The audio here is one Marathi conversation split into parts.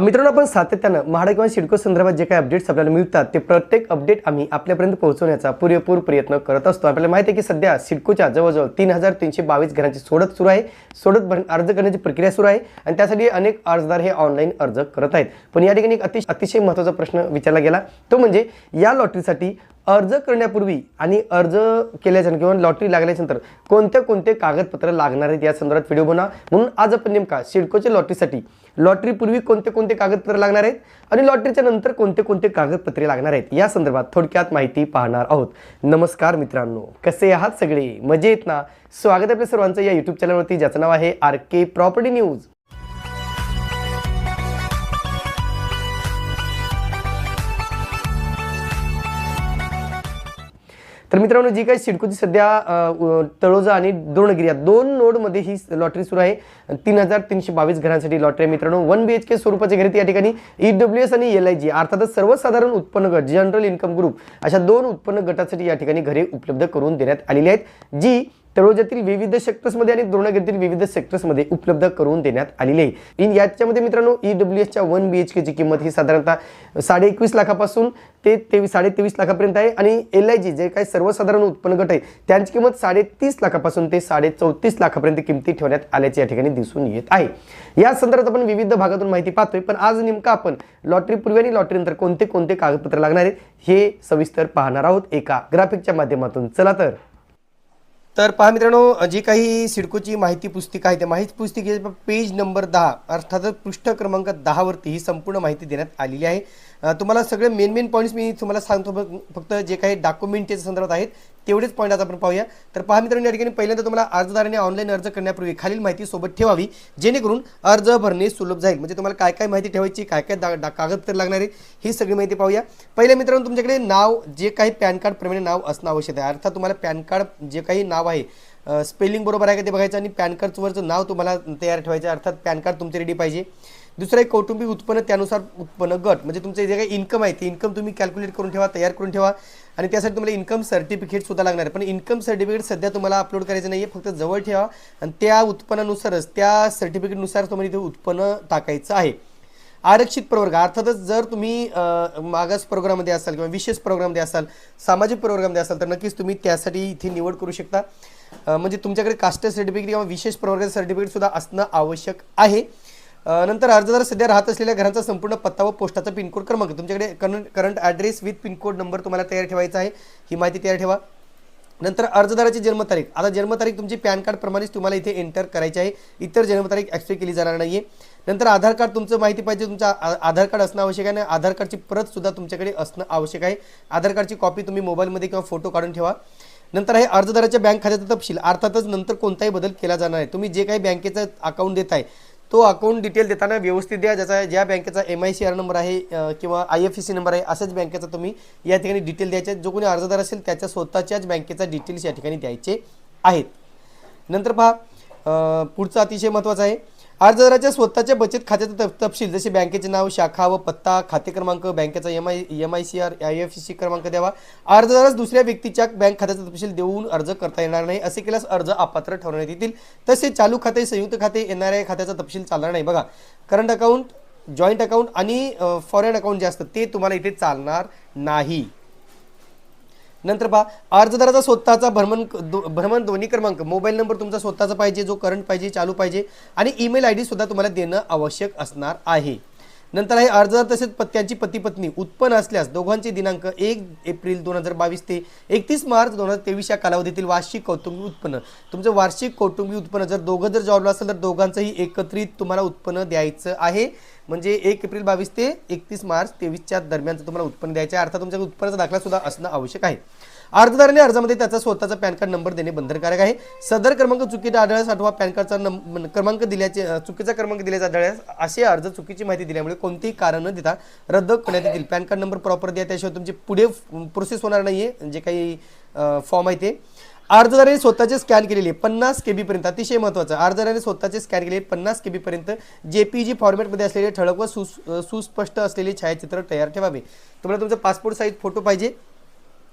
मित्रांनो आपण सातत्यानं महाडा किंवा सिडको संदर्भात जे काही अपडेट्स आपल्याला मिळतात ते प्रत्येक अपडेट आम्ही आपल्यापर्यंत पोहोचवण्याचा पुरेपूर प्रयत्न करत असतो. आपल्याला माहिती आहे की सध्या सिडकोच्या जवळजवळ तीन हजार तीनशे बावीस घरांची सोडत सुरू आहे. सोडत अर्ज करण्याची प्रक्रिया सुरू आहे आणि त्यासाठी अनेक अर्जदार हे ऑनलाईन अर्ज करत आहेत. पण या ठिकाणी एक अतिशय अतिशय महत्त्वाचा प्रश्न विचारला गेला. तो म्हणजे या लॉटरीसाठी अर्ज करण्यापूर्वी आणि अर्ज केल्याच्या किंवा लॉटरी लागल्याच्यानंतर कोणते कोणते कागदपत्र लागणार आहेत या संदर्भात व्हिडिओ बनवा. म्हणून आज आपण नेमका सिडकोच्या लॉटरीसाठी लॉटरीपूर्वी कोणते कोणते कागदपत्र लागणार आहेत आणि लॉटरीच्या नंतर कोणते कोणते कागदपत्रे लागणार आहेत या संदर्भात थोडक्यात माहिती पाहणार आहोत. नमस्कार मित्रांनो कसे आहात सगळे? मजेत ना? स्वागत आपल्या सर्वांचं या युट्यूब चॅनलवरती ज्याचं नाव आहे आर के प्रॉपर्टी न्यूज तर मित्रांनो जी काही सिडकोची सध्या तळोजा आणि द्रोणगिरी या दोन नोडमध्ये ही लॉटरी सुरू आहे. तीन हजार तीनशे बावीस घरांसाठी लॉटरी आहे मित्रांनो. वन बी एच के स्वरूपाचे घर या ठिकाणी ई डब्ल्यू एस आणि एल आय जी अर्थातच सर्वसाधारण उत्पन्न गट जनरल इन्कम ग्रुप अशा दोन उत्पन्न गटासाठी या ठिकाणी घरे उपलब्ध करून देण्यात आलेली आहेत जी तळोजातील विविध सेक्टर्समध्ये आणि द्रोणगिरीतील विविध सेक्टर्समध्ये उपलब्ध करून देण्यात आलेली आहे. इन याच्यामध्ये मित्रांनो ई डब्ल्यू एसच्या वन बी एच केची किंमत ही साधारणतः साडे एकवीस लाखापासून ते तेवीस साडे तेवीस लाखापर्यंत आहे. आणि एल आय जी जे काही सर्वसाधारण उत्पन्न गट आहे त्यांची किंमत साडे तीस लाखापासून ते साडे चौतीस लाखापर्यंत किमती ठेवण्यात आल्याचे या ठिकाणी दिसून येत आहे. या संदर्भात आपण विविध भागातून माहिती पाहतोय पण आज नेमकं आपण लॉटरी पूर्वी आणि लॉटरीनंतर कोणते कोणते कागदपत्र लागणार आहेत हे सविस्तर पाहणार आहोत एका ग्राफिकच्या माध्यमातून. चला तर. तर पहा मित्रांनो जी काही सिडकोची माहिती पुस्तिका आहे त्या माहिती पुस्तिकेचा पेज नंबर दहा अर्थातच पृष्ठ क्रमांक दहावरती ही संपूर्ण माहिती देण्यात आलेली आहे. तुम्हाला सगळे मेन मेन पॉईंट्स मी तुम्हाला सांगतो फक्त- फक्त जे काही डॉक्युमेंटच्या संदर्भात आहेत तेवढेच पॉईंट आज आपण पाहूया. तर पहा मित्रांनो या ठिकाणी पहिल्यांदा तुम्हाला अर्जदाराने ऑनलाईन अर्ज करण्यापूर्वी खालील माहिती सोबत ठेवावी जेणेकरून अर्ज भरणे सुलभ जाईल. म्हणजे तुम्हाला काय काय माहिती ठेवायची काय काय दा- कागदपत्र लागणार आहे ही सगळी माहिती पाहूया. पहिल्या मित्रांनो तुमच्याकडे नाव जे काही पॅन कार्डप्रमाणे नाव असणं आवश्यक आहे. अर्थात तुम्हाला पॅन कार्ड जे काही नाव आहे स्पेलिंग बरोबर आहे का ते बघायचं आणि पॅन कार्डवरचं नाव तुम्हाला तयार ठेवायचं अर्थात पॅन कार्ड तुमचे रेडी पाहिजे. दुसरं एक कौटुंबिक उत्पन्न त्यानुसार उत्पन्न गट. म्हणजे तुमचं जे काही इन्कम आहे ते इन्कम तुम्ही कॅल्क्युलेट करून ठेवा तयार करून ठेवा. आणि त्यासाठी तुम्हाला इन्कम सर्टिफिकेट सुद्धा लागणार आहे. पण इन्कम सर्टिफिकेट सध्या तुम्हाला अपलोड करायचं नाही आहे फक्त जवळ ठेवा. आणि त्या उत्पन्नानुसारच त्या सर्टिफिकेटनुसार तुम्हाला इथे उत्पन्न टाकायचं आहे. आरक्षित प्रवर्ग अर्थातच जर तुम्ही मागास प्रोग्राममध्ये असाल किंवा विशेष प्रोग्राममध्ये असाल सामाजिक प्रोग्राममध्ये असाल तर नक्कीच तुम्ही त्यासाठी इथे निवड करू शकता. म्हणजे तुमच्याकडे कास्ट सर्टिफिकेट किंवा विशेष प्रवर्गाचं सर्टिफिकेट सुद्धा असणं आवश्यक आहे. नंतर अर्जदार सध्या राहत असलेल्या घरांचा संपूर्ण पत्ता व पोस्टाचा पिनकोड क्रमांक. तुमच्याकडे current current address with pin code number तुम्हाला तयार ठेवायचा आहे. ही माहिती तयार ठेवा. नंतर अर्जदाराची जन्मतारीख. आता जन्मतारीख तुमची पॅन कार्ड प्रमाणेच तुम्हाला इथे एंटर करायची आहे. इतर जन्मतारीख ॲक्सेप्ट केली जाणार नाही आहे नंतर आधार कार्ड तुमचं माहिती पाहिजे तुमचं आधार कार्ड असणं आवश्यक आहे आणि आधार कार्डची प्रत सुद्धा तुमच्याकडे असणं आवश्यक आहे. आधार कार्डची कॉपी तुम्ही मोबाईलमध्ये किंवा फोटो काढून ठेवा. नंतर आहे अर्जदाराच्या बँक खात्याचा तपशील. अर्थातच नंतर कोणताही बदल केला जाणार आहे तुम्ही जे काही बँकेचं अकाउंट देत आहे तो अकाउंट डिटेल देताना व्यवस्थित द्या ज्याचा ज्या बँकेचा M I C R number आहे किंवा आय एफ सी नंबर आहे असंच बँकेचा तुम्ही या ठिकाणी डिटेल द्यायचे आहेत. जो कोणी अर्जदार असेल त्याच्या स्वतःच्याच बँकेचा डिटेल्स या ठिकाणी द्यायचे आहेत नंतर पहा पुढचं अतिशय महत्त्वाचं आहे अर्जदाराच्या स्वतःच्या बचत खात्याचा तप तपशील जसे बँकेचे नाव शाखा व पत्ता खाते क्रमांक बँकेचा M I M I C R I F C क्रमांक द्यावा. अर्जदारास दुसऱ्या व्यक्तीच्या बँक खात्याचा तपशील देऊन अर्ज करता येणार नाही असे केल्यास अर्ज अपात्र ठरवण्यात येतील. तसे चालू खाते संयुक्त खाते एन आर आय खात्याचा तपशील चालणार नाही. बघा करंट अकाउंट जॉईंट अकाउंट आणि फॉरेन अकाउंट जे असतं ते तुम्हाला इथे चालणार नाही. नंतर पहा अर्जदाराचा स्वतःचा भ्रमण दो- भ्रमण ध्वनी क्रमांक मोबाईल नंबर तुमचा स्वतःचा पाहिजे जो करंट पाहिजे चालू पाहिजे आणि ईमेल आय डी सुद्धा तुम्हाला देणं आवश्यक असणार आहे. नंतर आहे अर्जदार तसेच पत्त्यांची पती पत्नी उत्पन्न असल्यास दोघांचे दिनांक एक एप्रिल दोन हजार बावीस ते एकतीस मार्च दोन हजार तेवीस या कालावधीतील वार्षिक कौटुंबिक उत्पन्न. तुमचं वार्षिक कौटुंबिक उत्पन्न जर दोघं जर जॉबला असेल तर दोघांचंही एकत्रित तुम्हाला उत्पन्न द्यायचं आहे. म्हणजे एक एप्रिल बावीस ते एकतीस मार्च तेवीसच्या दरम्यानचं तुम्हाला उत्पन्न द्यायचं आहे अर्थात तुमच्या उत्पन्नाचा दाखला सुद्धा असणं आवश्यक आहे. अर्जदाराने अर्जामध्ये त्याचा स्वतःचा पॅन कार्ड नंबर देणे बंधनकारक आहे. सदर क्रमांक चुकीचा आढळल्यास अथवा पॅन कार्डचा क्रमांक दिल्याचे चुकीचा क्रमांक दिल्याचा आढळल्यास असे अर्ज चुकीची माहिती दिल्यामुळे कोणतेही कारण न देता रद्द करण्यात येतील. पॅन कार्ड नंबर प्रॉपर द्या त्याशिवाय तुमची पुढे प्रोसेस होणार नाही आहे जे काही फॉर्म आहे ते. अर्जदाराने स्वतःचे स्कॅन केलेले पन्नास के पर्यंत अतिशय महत्त्वाचं अर्जदाराने स्वतःचे स्कॅन केलेले पन्नास के पर्यंत जेपीजी फॉर्मॅटमध्ये असलेले ठळक व सुस सुस्पष्ट असलेले छायाचित्र तयार ठेवावे. तुम्हाला तुमचा पासपोर्ट साईज फोटो पाहिजे.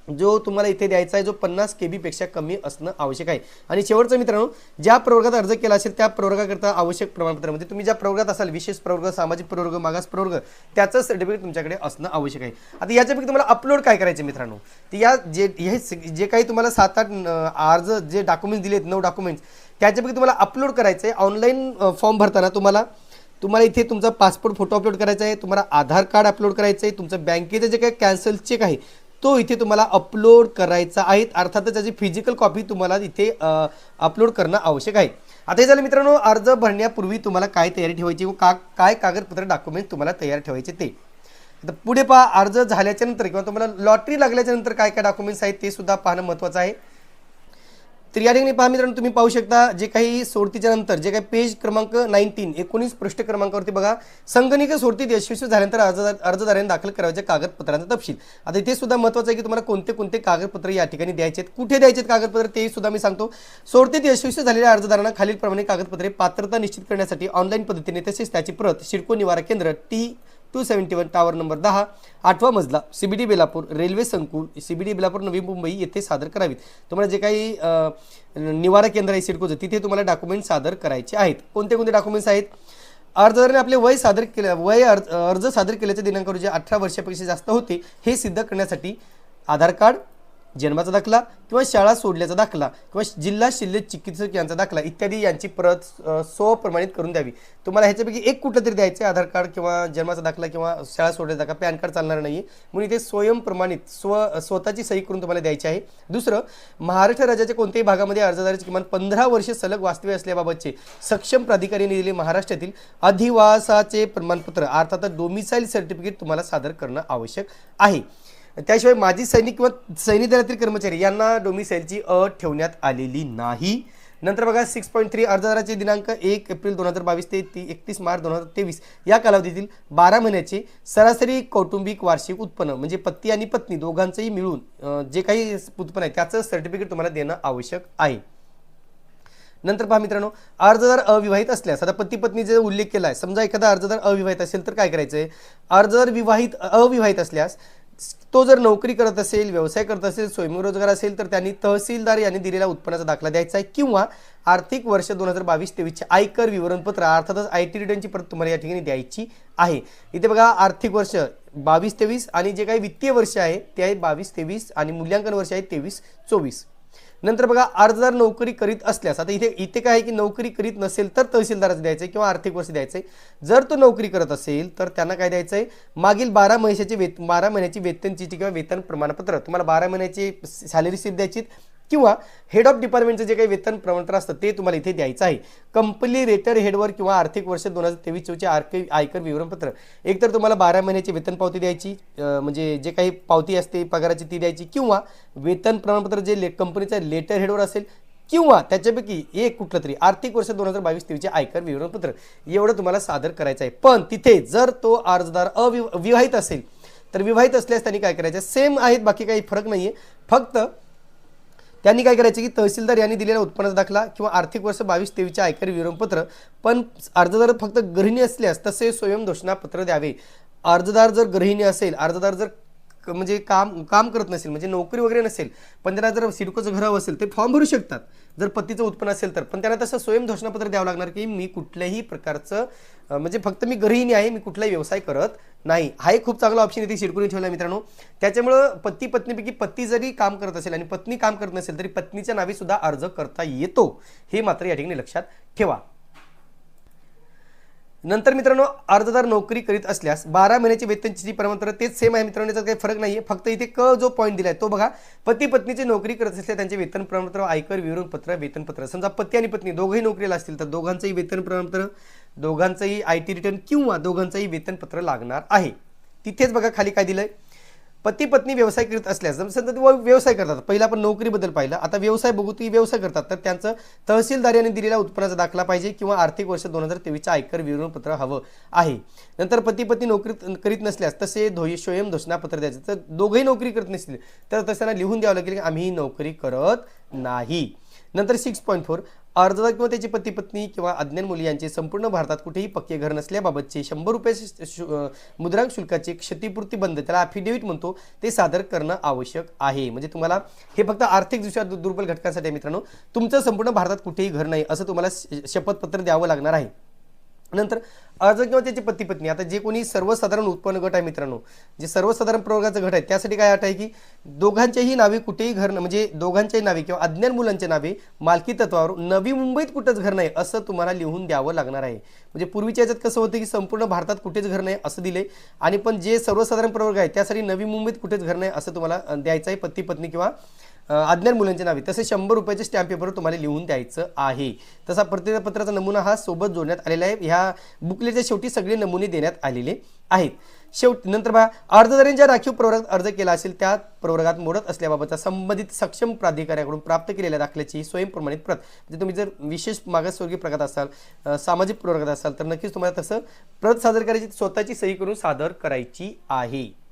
जो तुम्हाला इथे द्यायचा आहे जो पन्नास के बीपेक्षा कमी असणं आवश्यक आहे. आणि शेवटचं मित्रांनो ज्या प्रवर्गात अर्ज केला असेल त्या प्रवर्गाकरता आवश्यक प्रमाणपत्रामध्ये म्हणजे तुम्ही ज्या प्रवर्गात असाल विशेष प्रवर्ग सामाजिक प्रवर्ग मागास प्रवर्ग त्याचं सर्टिफिकेट तुमच्याकडे असणं आवश्यक आहे. आता याच्यापैकी तुम्हाला अपलोड काय करायचे मित्रांनो? तर या जे हे जे काही तुम्हाला सात आठ अर्ज जे डॉक्युमेंट्स दिलेत नऊ डॉक्युमेंट्स त्याच्यापैकी तुम्हाला अपलोड करायचं आहे ऑनलाईन फॉर्म भरताना तुम्हाला तुम्हाला इथे तुमचा पासपोर्ट फोटो अपलोड करायचा आहे तुम्हाला आधार कार्ड अपलोड करायचं आहे तुमचं बँकेचं जे काही कॅन्सल चेक आहे तो इथे तुम्हाला अपलोड करायचा आहे. अर्थातच त्याची फिजिकल कॉपी तुम्हाला इथे अपलोड करणं आवश्यक आहे. आता हे झालं मित्रांनो अर्ज भरण्यापूर्वी तुम्हाला काय तयारी ठेवायची? व का काय कागदपत्र डॉक्युमेंट तुम्हाला तयार ठेवायचे ते. आता पुढे पहा अर्ज झाल्याच्यानंतर किंवा तुम्हाला लॉटरी लागल्याच्या नंतर काय काय डॉक्युमेंट्स आहेत ते सुद्धा पाहणं महत्त्वाचं आहे. तर या ठिकाणी पहा मित्रांनो तुम्ही पाहू शकता जे काही सोडतीच्या नंतर जे काही पेज क्रमांक नाईन्टीन एकोणीस पृष्ठ क्रमांकावरती बघा संगणकीय सोडतीत यशस्वी झाल्यानंतर अर्जदार अर्जदाराने दाखल करायच्या कागदपत्रांचा तपशील. आता इथे सुद्धा महत्त्वाचं आहे की तुम्हाला कोणते कोणते कागदपत्र या ठिकाणी द्यायचे आहेत कुठे द्यायचे आहेत कागदपत्र ते सुद्धा मी सांगतो. सोडतीत यशस्वी झालेल्या अर्जदारांना खालीलप्रमाणे कागदपत्रे पात्रता निश्चित करण्यासाठी ऑनलाईन पद्धतीने तसेच त्याची प्रत शिडको निवारा केंद्र T two seventy one tower number दहा आठवा मजला सीबीडी बेलापूर रेल्वे संकुल सीबीडी बेलापूर नवी मुंबई येथे सादर करावीत. तुम्हाला जे काही निवारा केंद्र आहे सिडकोचं तिथे तुम्हाला डॉक्युमेंट सादर करायचे आहेत. कोणते कोणते डॉक्युमेंट्स आहेत? अर्जदाराने आपले वय सादर केले वय अर्ज अर्ज सादर केल्याच्या दिनांकावर जे अठरा वर्षापेक्षा जास्त होते हे सिद्ध करण्यासाठी आधार कार्ड जन्माचा दाखला किंवा शाळा सोडल्याचा दाखला किंवा जिल्हा शल्य चिकित्सक यांचा दाखला इत्यादी यांची प्रत स्वप्रमाणित करून द्यावी. तुम्हाला ह्याच्यापैकी एक कुठलं तरी द्यायचं आहे आधार कार्ड किंवा जन्माचा दाखला किंवा शाळा सोडल्याचा दाखला पॅन कार्ड चालणार नाही. म्हणून इथे स्वयंप्रमाणित स्व स्वतःची सही करून तुम्हाला द्यायची आहे. दुसरं महाराष्ट्र राज्याच्या कोणत्याही भागामध्ये अर्जदाराची किमान पंधरा वर्षे सलग वास्तव्य असल्याबाबतचे सक्षम प्राधिकाऱ्यांनी दिलेले महाराष्ट्रातील अधिवासाचे प्रमाणपत्र अर्थात डोमिसाईल सर्टिफिकेट तुम्हाला सादर करणं आवश्यक आहे. त्याशिवाय माजी सैनिक किंवा सैनिक दलातील कर्मचारी यांना डोमिसाईलची अट ठेवण्यात आलेली नाही. नंतर बघा सिक्स पॉईंट थ्री अर्जदाराचे दिनांक एक एप्रिल दोन हजार बावीस ते ती एकतीस मार्च दोन हजार तेवीस या कालावधीतील बारा महिन्याचे सरासरी कौटुंबिक वार्षिक उत्पन्न म्हणजे पती आणि पत्नी दोघांचंही मिळून जे काही उत्पन्न आहे त्याचं सर्टिफिकेट तुम्हाला देणं आवश्यक आहे. नंतर पहा मित्रांनो अर्जदार अविवाहित असल्यास आता पती पत्नी जे उल्लेख केला आहे समजा एखादा अर्जदार अविवाहित असेल तर काय करायचं आहे अर्जदार विवाहित अविवाहित असल्यास तो जर नोकरी करत असेल व्यवसाय करत असेल स्वयंरोजगार असेल तर त्यांनी तहसीलदार यांनी दिलेला उत्पन्नाचा दाखला द्यायचा आहे किंवा आर्थिक वर्ष दोन हजार बावीस तेवीसचे आयकर विवरणपत्र अर्थातच आय टी रिटर्नची परत तुम्हाला या ठिकाणी द्यायची आहे. इथे बघा आर्थिक वर्ष बावीस तेवीस आणि जे काही वित्तीय वर्ष आहे ते आहे बावीस तेवीस आणि मूल्यांकन वर्ष आहे तेवीस चोवीस. नंतर बघा अर्जदार नोकरी करीत असल्यास आता इथे इथे काय आहे की नोकरी करीत नसेल तर तहसीलदाराचं द्यायचं आहे किंवा आर्थिक वर्ष द्यायचं आहे जर तो नोकरी करत असेल तर त्यांना काय द्यायचं आहे मागील बारा महिन्याचे वेत बारा महिन्याची वेतन चिठी किंवा वेतन प्रमाणपत्र. तुम्हाला बारा महिन्याची सॅलरी स्लिप द्यायची किंवा हेड ऑफ डिपार्टमेंटचं जे काही वेतन प्रमाणपत्र असतं ते तुम्हाला इथे द्यायचं आहे. कंपनी रेटर हेडवर किंवा आर्थिक वर्ष दोन हजार तेवीस चोवीसचे आर्थिक आयकर विवरणपत्र. एकतर तुम्हाला बारा महिन्याची वेतन पावती द्यायची म्हणजे जे काही पावती असते पगाराची ती द्यायची किंवा वेतन प्रमाणपत्र जे ले कंपनीचं लेटर हेडवर असेल किंवा त्याच्यापैकी एक कुठलं तरी आर्थिक वर्ष दोन हजार बावीस तेवीसचे आयकर विवरणपत्र. एवढं तुम्हाला सादर करायचं आहे. पण तिथे जर तो अर्जदार अवि विवाहित असेल तर विवाहित असल्यास त्यांनी काय करायचं? सेम आहेत बाकी काही फरक नाही आहे फक्त त्यांनी काय करायचं की तहसीलदार यांनी दिलेला उत्पन्नाचा दाखला किंवा आर्थिक वर्ष बावीस तेवीसचे आयकर विवरणपत्र पण अर्जदार फक्त गृहिणी असल्यास तसे स्वयंघोषणापत्र द्यावे. अर्जदार जर गृहिणी असेल अर्जदार जर क- म्हणजे काम काम करत नसेल म्हणजे नोकरी वगैरे नसेल पण त्यांना जर सिडकोचं घर हवं असेल ते फॉर्म भरू शकतात. जर पतीचं उत्पन्न असेल तर पण त्यांना तसं स्वयंघोषणापत्र द्यावं लागणार की मी कुठल्याही प्रकारचं म्हणजे फक्त मी गृहिणी आहे मी कुठलाही व्यवसाय करत नाही हा एक खूप चांगला ऑप्शन इथे सिडकोने ठेवला मित्रांनो. त्याच्यामुळं पती पत्नीपैकी पती जरी काम करत असेल आणि पत्नी काम करत नसेल तरी पत्नीच्या नावे सुद्धा अर्ज करता येतो. हे मात्र या ठिकाणी लक्षात ठेवा. नंतर मित्रांनो अर्जदार नोकरी करीत असल्यास बारा महिन्याची वेतनची जी प्रमाणपत्र तेच सेम आहे मित्रांनो याचा काही फरक नाही आहे फक्त इथे क जो पॉईंट दिला आहे तो बघा. पती पत्नीची नोकरी करत असल्या त्यांचे वेतन प्रमाणपत्र आयकर विवरणपत्र वेतनपत्र. समजा पती आणि पत्नी दोघंही नोकरीला असतील तर दोघांचंही वेतन प्रमाणपत्र दोघांचंही आय टी रिटर्न किंवा दोघांचंही वेतनपत्र लागणार आहे. तिथेच बघा खाली काय दिलंय. पती पत्नी व्यवसाय करीत असल्यास समजा ते व- व्यवसाय करतात. पहिला आपण नोकरीबद्दल पाहिलं. आता व्यवसाय बघू ती व्यवसाय करतात तर त्यांचं तहसीलदार यांनी दिलेला उत्पन्नाचा दाखला पाहिजे किंवा आर्थिक वर्ष दोन हजार तेवीसचं आयकर विवरणपत्र हवं आहे. नंतर पती पत्नी नोकरी करीत नसल्यास तसे धोय स्वयं घोषणापत्र द्यायचं. तर दोघंही नोकरी करत नसतील तर तसं त्यांना लिहून द्यावं लागेल की आम्ही नोकरी करत नाही. नंतर सिक्स पॉईंट फोर अर्जदार किंवा त्याची पती पत्नी किंवा अज्ञान मुली यांचे संपूर्ण भारतात कुठेही पक्के घर नसल्याबाबतचे शंभर रुपये शु- मुद्रांक शुल्काचे क्षतिपूर्ती बंद त्याला अफिडेव्हिट म्हणतो ते सादर करणं आवश्यक आहे. म्हणजे तुम्हाला हे फक्त आर्थिकदृष्ट्या दु- दुर्बल घटकांसाठी मित्रांनो. तुमचं संपूर्ण भारतात कुठेही घर नाही असं तुम्हाला श- शपथपत्र द्यावं लागणार आहे. नंतर अर्ज किंवा त्याची पती पत्नी आता जे कोणी सर्वसाधारण उत्पन्न गट आहे मित्रांनो जे सर्वसाधारण प्रवर्गाचा गट आहे त्यासाठी काय अट आहे की दोघांच्याही नावे कुठेही घर म्हणजे दोघांच्याही नावे किंवा अज्ञान मुलांच्या नावे मालकी तत्वावर नवी मुंबईत कुठंच घर नाही असं तुम्हाला लिहून द्यावं लागणार आहे. म्हणजे पूर्वीच्या याच्यात कसं होतं की संपूर्ण भारतात कुठेच घर नाही असं दिले आणि पण जे सर्वसाधारण प्रवर्ग आहे त्यासाठी नवी मुंबईत कुठेच घर नाही असं तुम्हाला द्यायचं आहे पती पत्नी किंवा अज्ञान मुलांचे नावे. तसे शंभर रुपयाचे स्टॅम्प पेपर तुम्हाला लिहून द्यायचं आहे. तसा प्रतिज्ञापत्राचा नमुना हा सोबत जोडण्यात आलेला आहे. ह्या बुकलेटच्या शेवटी सगळे नमुने देण्यात आलेले आहेत. शेवटी नंतर बघा अर्जदारांच्या राखीव प्रवर्गात अर्ज केला असेल त्या प्रवर्गात मोडत असल्याबाबतचा संबंधित सक्षम प्राधिकाऱ्याकडून प्राप्त केलेल्या दाखल्याची स्वयंप्रमाणित प्रत. म्हणजे तुम्ही जर विशेष मागासवर्गीय प्रगत असाल सामाजिक प्रवर्गात असाल तर नक्कीच तुम्हाला तसं प्रत सादर करायची स्वतःची सही करून सादर करायची आहे.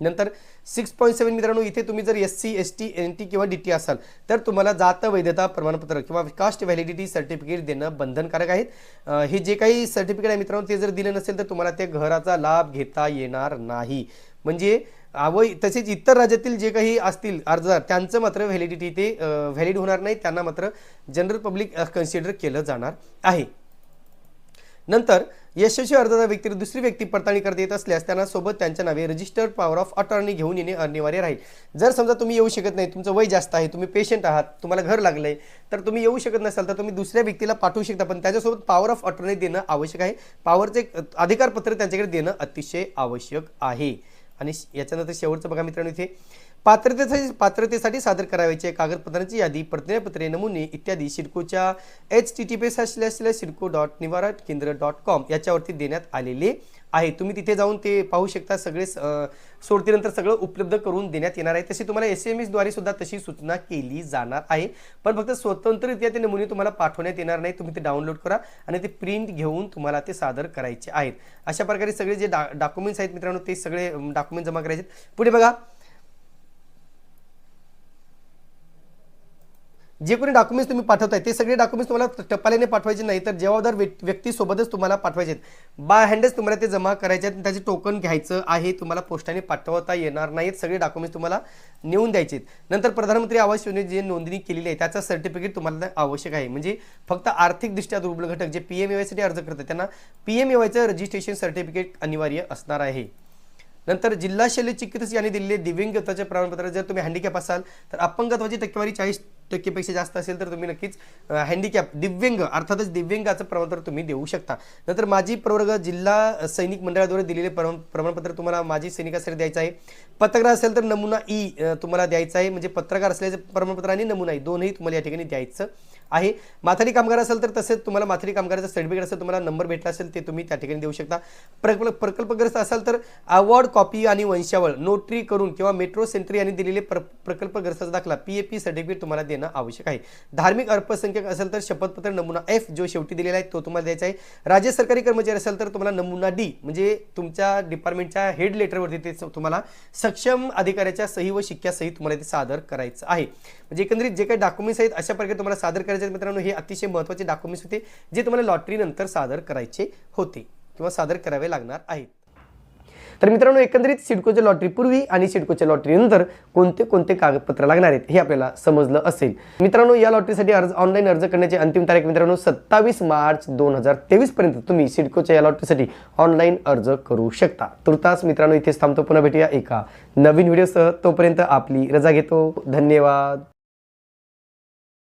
नंतर सिक्स पॉईंट सेवन मित्रांनो इथे तुम्ही जर S C S T N T किंवा डी टी असाल तर तुम्हाला जात वैधता प्रमाणपत्र किंवा कास्ट व्हॅलिडिटी सर्टिफिकेट देणं बंधनकारक आहेत हे जे काही सर्टिफिकेट आहे मित्रांनो ते जर दिलं नसेल तर तुम्हाला त्या घराचा लाभ घेता येणार नाही. म्हणजे व तसेच इतर राज्यातील जे काही असतील अर्जदार त्यांचं मात्र व्हॅलिडिटी ते व्हॅलिड होणार नाही. त्यांना मात्र जनरल पब्लिक कन्सिडर केलं जाणार आहे. नंतर यशस्वी अर्जाचा व्यक्ती दुसरी व्यक्ती पडताळणी करता येत असल्यास त्यांना सोबत त्यांच्या नावे रजिस्टर्ड पॉवर ऑफ अटॉर्नी घेऊन येणे अनिवार्य राहील. जर समजा तुम्ही येऊ शकत नाही तुमचं वय जास्त आहे तुम्ही पेशंट आहात तुम्हाला घर लागलंय तर तुम्ही येऊ शकत नसाल तर तुम्ही दुसऱ्या व्यक्तीला पाठवू शकता पण त्याच्यासोबत पॉवर ऑफ अटॉर्नी देणं आवश्यक आहे. पॉवरचे अधिकारपत्र त्यांच्याकडे देणं अतिशय आवश्यक आहे. आणि याच्यानंतर शेवटचं बघा मित्रांनो इथे. पात्रतेसाठी पात्रतेसाठी सादर करावयाच्या कागदपत्रांची यादी प्रतिज्ञापत्रे नमुने इत्यादी. सिडकोच्या H T T P slash असल्या सिडको डॉट निवारा केंद्र डॉट कॉम याच्यावरती देण्यात आलेले आहे. तुम्ही तिथे जाऊन ते पाहू शकता. सगळे सोडतीनंतर सगळं उपलब्ध करून देण्यात येणार आहे. तशी तुम्हाला एस एम एसद्वारे सुद्धा तशी सूचना केली जाणार आहे. पण फक्त स्वतंत्ररित्या ते नमुने तुम्हाला पाठवण्यात येणार नाही तुम्ही ते डाउनलोड करा आणि ते प्रिंट घेऊन तुम्हाला ते सादर करायचे आहेत. अशा प्रकारे सगळे जे डा डॉक्युमेंट्स आहेत मित्रांनो ते सगळे डॉक्युमेंट जमा करायचे आहेत. पुढे बघा. जे कोणी डॉक्युमेंट्स तुम्ही पाठवताय ते सगळे डॉक्युमेंट्स तुम्हाला टपाल्याने पाठवायचे नाही तर जबाबदार व्यक्तीसोबतच तुम्हाला पाठवायचे आहेत बाय हँडच तुम्हाला ते जमा करायचे आहेत त्याचे टोकन घ्यायचं आहे तुम्हाला पोस्टाने पाठवता येणार नाहीत सगळे डॉक्युमेंट्स तुम्हाला नेऊन द्यायचे आहेत नंतर प्रधानमंत्री आवास योजनेत जे नोंदणी केलेली आहे त्याचं सर्टिफिकेट तुम्हाला आवश्यक आहे. म्हणजे फक्त आर्थिकदृष्ट्या दुर्बल घटक जे पी एमसाठी अर्ज करतात त्यांना पी एम चं रजिस्ट्रेशन सर्टिफिकेट अनिवार्य असणार आहे. नंतर जिल्हा शल्य चिकित्सक यांनी दिलेले दिव्यांगत्वाचे प्रमाणपत्र जर तुम्ही हँडिकॅप असाल तर अपंगत्वाची टक्केवारी चाळीस टक्केपेक्षा जास्त असेल तर तुम्ही नक्कीच हँडिकॅप दिव्यांग अर्थातच दिव्यांगाचं प्रमाणपत्र तुम्ही देऊ शकता. नंतर माजी प्रवर्ग जिल्हा सैनिक मंडळाद्वारे दिलेले प्रमाण प्रमाणपत्र तुम्हाला माजी सैनिकासाठी द्यायचं आहे. पत्रकार असेल तर नमुना e, ई तुम्हाला द्यायचा आहे. म्हणजे पत्रकार असल्याचं प्रमाणपत्र आणि नमुना ई दोनही तुम्हाला या ठिकाणी द्यायचं. आहे. माथारी कामगार असेल तर तसेच तुम्हाला माथारी कामगाराचं सर्टिफिकेट असेल तुम्हाला नंबर भेटला असेल ते तुम्ही त्या ठिकाणी देऊ शकता. प्रकल्प प्रकल्पग्रस्त असाल तर अवॉर्ड कॉपी आणि वंशावळ नोटरी करून किंवा मेट्रो सेंट्री यांनी दिलेले प्र प्रकल्पग्रस्ताचा दाखला पी ए पी सर्टिफिकेट तुम्हाला देणं आवश्यक आहे. धार्मिक अल्पसंख्याक असेल तर शपथपत्र नमुना एफ जो शेवटी दिलेला आहे तो तुम्हाला द्यायचा आहे. राज्य सरकारी कर्मचारी असेल तर तुम्हाला नमुना डी म्हणजे तुमच्या डिपार्टमेंटच्या हेड लेटरवरती ते तुम्हाला सक्षम अधिकाऱ्याच्या सही व शिक्क्यासहित तुम्हाला ते सादर करायचं आहे. म्हणजे एकंदरीत जे काही डॉक्युमेंट्स आहेत अशा प्रकारे तुम्हाला सादर करायचे आहेत मित्रांनो हे अतिशय महत्त्वाचे डॉक्युमेंट्स होते जे तुम्हाला लॉटरीनंतर सादर करायचे होते किंवा सादर करावे लागणार आहेत. तर मित्रांनो एकंदरीत सिडकोच्या लॉटरी पूर्वी आणि सिडकोच्या लॉटरीनंतर कोणते कोणते कागदपत्र लागणार आहेत हे आपल्याला समजलं असेल. मित्रांनो या लॉटरीसाठी अर्ज ऑनलाईन अर्ज करण्याची अंतिम तारीख मित्रांनो सत्तावीस मार्च दोन हजार तेवीस पर्यंत तुम्ही सिडकोच्या या लॉटरीसाठी ऑनलाईन अर्ज करू शकता. तुर्तास मित्रांनो इथेच थांबतो. पुन्हा भेटूया एका नवीन व्हिडिओसह तोपर्यंत आपली रजा घेतो. धन्यवाद.